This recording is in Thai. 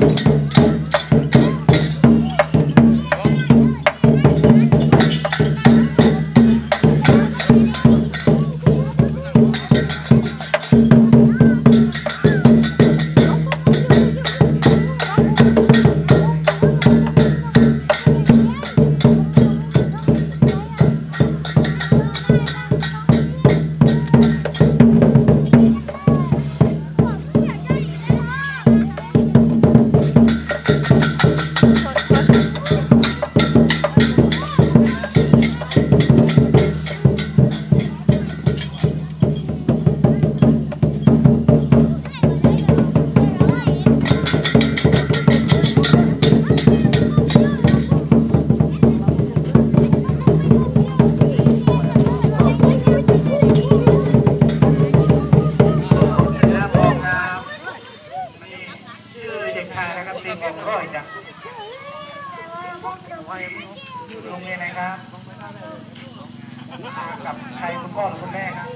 moment. ร่อยจังโรงเรียนไหนครับกับใครคุณพ่อหรือคุณแม่ครับ